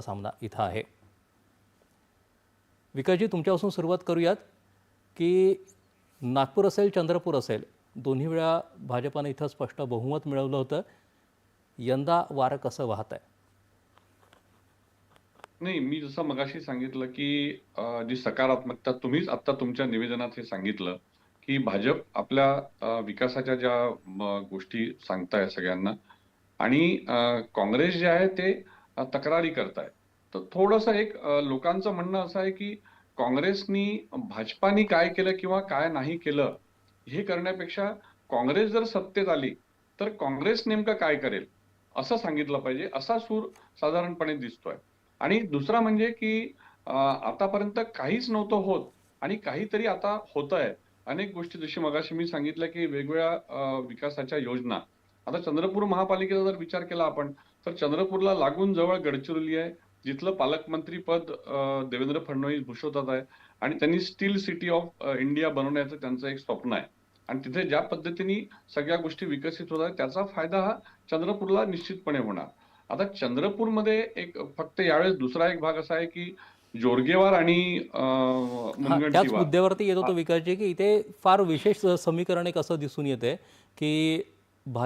सामना इथं आहे. विकासजी तुमच्यापासून सुरुवात करूयात की नागपूर असेल चंद्रपूर असेल दोन्ही वेळा भाजपानं इथं स्पष्ट बहुमत मिळवलं होतं. यंदा वारं कसं वाहत आहे नाही मी जसं मगाशी सांगितलं की जी सकारात्मकता तुम्हीच आता तुमच्या निवेदनात हे सांगितलं की भाजप आपल्या विकासाच्या ज्या गोष्टी सांगताय सगळ्यांना आणि काँग्रेस जे आहे ते तक्रारी करताय तर थोडंसं एक लोकांचं म्हणणं असं आहे की काँग्रेसनी भाजपानी काय केलं किंवा काय नाही केलं हे करण्यापेक्षा काँग्रेस जर सत्तेत आली तर काँग्रेस नेमकं काय करेल? असं सांगितलं पाहिजे असा सूर साधारणपणे दिसतोय. आणि दुसरा म्हणजे की आतापर्यंत काहीच नव्हतं होत आणि काहीतरी आता होत आहे अनेक गोष्टी जशी मगाशी मी सांगितलं की वेगवेगळ्या विकासाच्या योजना आता चंद्रपूर महापालिकेचा जर विचार केला आपण तर चंद्रपूरला लागून जवळ गडचिरोली आहे जिथलं पालकमंत्री पद देवेंद्र फडणवीस भूषवतात आहे आणि त्यांनी स्टील सिटी ऑफ इंडिया बनवण्याचं त्यांचं एक स्वप्न आहे. आणि तिथे ज्या पद्धतीने सगळ्या गोष्टी विकसित होत आहेत त्याचा फायदा हा चंद्रपूरला निश्चितपणे होणार. आता चंद्रपूरमध्ये एक फक्त यावेळेस दुसरा एक भाग असा आहे की जोरगेवार आणि त्याच मुद्द्यावरती येत होतो विकासजी की इथे फार विशेष समीकरण एक असं दिसून येते की भाजप